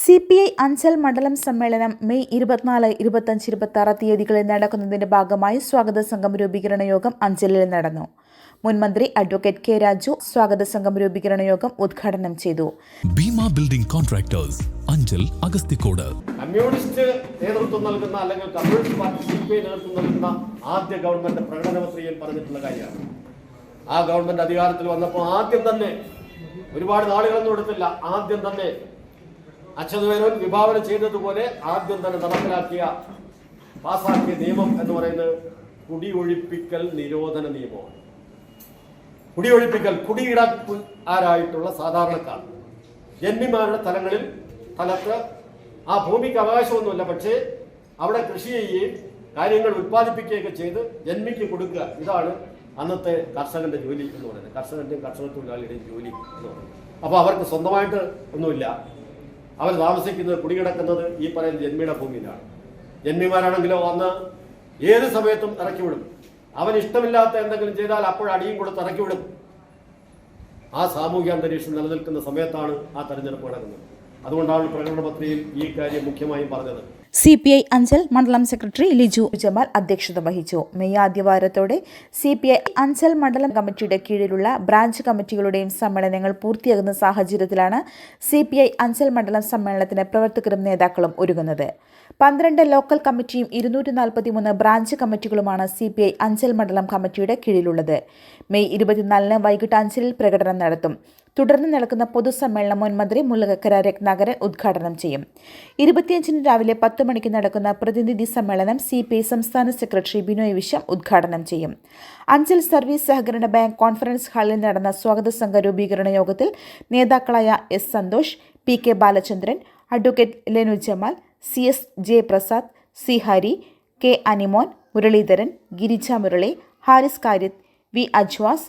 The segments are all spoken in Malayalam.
സി പി ഐ അഞ്ചൽ മണ്ഡലം സമ്മേളനം മെയ് ഇരുപത്തിനാല് ഇരുപത്തഞ്ച് ഇരുപത്തി ആറ് തീയതികളിൽ നടക്കുന്നതിന്റെ ഭാഗമായി സ്വാഗത സംഘം രൂപീകരണ യോഗം അഞ്ചലിൽ നടന്നു. മുൻമന്ത്രി അഡ്വക്കേറ്റ് കെ രാജു സ്വാഗത സംഘം രൂപീകരണ യോഗം ഉദ്ഘാടനം ചെയ്തു. Bhima building contractors Anchal Agasthikode. Communist നേതൃത്വം നൽകുന്ന അല്ലെങ്കിൽ communist party C P I നേതൃത്വം നൽകുന്ന ആദ്യ ഗവൺമെന്റ് പ്രകടനപത്രികയിൽ പറഞ്ഞിട്ടുള്ള കാര്യമാണ്. ആ ഗവൺമെന്റ് അധികാരത്തിൽ വന്നപ്പോൾ ആദ്യം തന്നെ ഒരുപാട് നാളുകളൊന്നും എടുത്തില്ല. ആദ്യം തന്നെ അച്യുതമേനോൻ വിഭാവന ചെയ്തതുപോലെ ആദ്യം തന്നെ നടപ്പിലാക്കിയ പാസാക്കിയ നിയമം എന്ന് പറയുന്നത് കുടിയൊഴിപ്പിക്കൽ നിരോധന നിയമമാണ്. കുടിയൊഴിപ്പിക്കൽ കുടിയിടപ്പ് ആരായിട്ടുള്ള സാധാരണക്കാർ. ജന്മിമാരുടെ സ്ഥലങ്ങളിൽ സ്ഥലത്ത് ആ ഭൂമിക്ക് അവകാശമൊന്നുമില്ല പക്ഷേ അവിടെ കൃഷി ചെയ്യുകയും കാര്യങ്ങൾ ഉത്പാദിപ്പിക്കുകയൊക്കെ ചെയ്ത് ജന്മിക്ക് കൊടുക്കുക. ഇതാണ് അന്നത്തെ കർഷകന്റെ ജോലി എന്ന് പറയുന്നത്. കർഷകന്റെയും കർഷക തൊഴിലാളിയുടെയും ജോലി എന്ന് പറയുന്നത്. അപ്പോൾ അവർക്ക് സ്വന്തമായിട്ട് ഒന്നുമില്ല. അവർ താമസിക്കുന്നത് കുടികിടക്കുന്നത് ഈ പറയുന്ന ജന്മിയുടെ ഭൂമിയിലാണ്. ജന്മിമാരാണെങ്കിലോ വന്ന് ഏത് സമയത്തും ഇറക്കി വിടും. അവൻ ഇഷ്ടമില്ലാത്ത എന്തെങ്കിലും ചെയ്താൽ അപ്പോൾ അടിയും കൊടുത്ത് ഇറക്കി വിടും. ആ സാമൂഹ്യ അന്തരീക്ഷം നിലനിൽക്കുന്ന സമയത്താണ് ആ തെരഞ്ഞെടുപ്പ് നടക്കുന്നത്. അതുകൊണ്ടാണ് പ്രകടന പത്രികയിൽ ഈ കാര്യം മുഖ്യമായും പറഞ്ഞത്. സി പി ഐ അഞ്ചൽ മണ്ഡലം സെക്രട്ടറി ലിജു ജമാൽ അധ്യക്ഷത വഹിച്ചു. മെയ് ആദ്യവാരത്തോടെ സി പി ഐ അഞ്ചൽ മണ്ഡലം കമ്മിറ്റിയുടെ കീഴിലുള്ള ബ്രാഞ്ച് കമ്മിറ്റികളുടെയും സമ്മേളനങ്ങൾ പൂർത്തിയാകുന്ന സാഹചര്യത്തിലാണ് സി പി ഐ അഞ്ചൽ മണ്ഡലം സമ്മേളനത്തിന് പ്രവർത്തകരും നേതാക്കളും ഒരുങ്ങുന്നത്. പന്ത്രണ്ട് ലോക്കൽ കമ്മിറ്റിയും ഇരുന്നൂറ്റി നാൽപ്പത്തിമൂന്ന് ബ്രാഞ്ച് കമ്മിറ്റികളുമാണ് സി പി ഐ അഞ്ചൽ മണ്ഡലം കമ്മിറ്റിയുടെ കീഴിലുള്ളത്. മെയ് ഇരുപത്തിനാലിന് വൈകിട്ട് അഞ്ചലിൽ പ്രകടനം നടത്തും. തുടർന്ന് നടക്കുന്ന പൊതുസമ്മേളനം മുൻ മന്ത്രി മുല്ലക്കര രത്നാകരൻ ഉദ്ഘാടനം ചെയ്യും. ഇരുപത്തിയഞ്ചിന് രാവിലെ പത്ത് മണിക്ക് നടക്കുന്ന പ്രതിനിധി സമ്മേളനം സി പി ഐ സംസ്ഥാന സെക്രട്ടറി ബിനോയ് വിശ്വം ഉദ്ഘാടനം ചെയ്യും. അഞ്ചൽ സർവീസ് സഹകരണ ബാങ്ക് കോൺഫറൻസ് ഹാളിൽ നടന്ന സ്വാഗത സംഘ രൂപീകരണ യോഗത്തിൽ നേതാക്കളായ S Santhosh P K Balachandran advocate Lenu Jamal C S Jayaprasad C Hari K Animon Muraleedharan Girija Murali Haris Karyath V Ajwas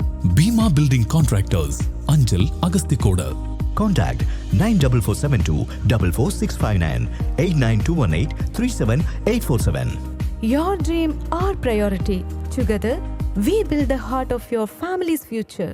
Bhima building contractors Anchal Agasthikode Contact 94472 44659 89218 37847. Your dream, our priority. Together, we build the heart of your family's future.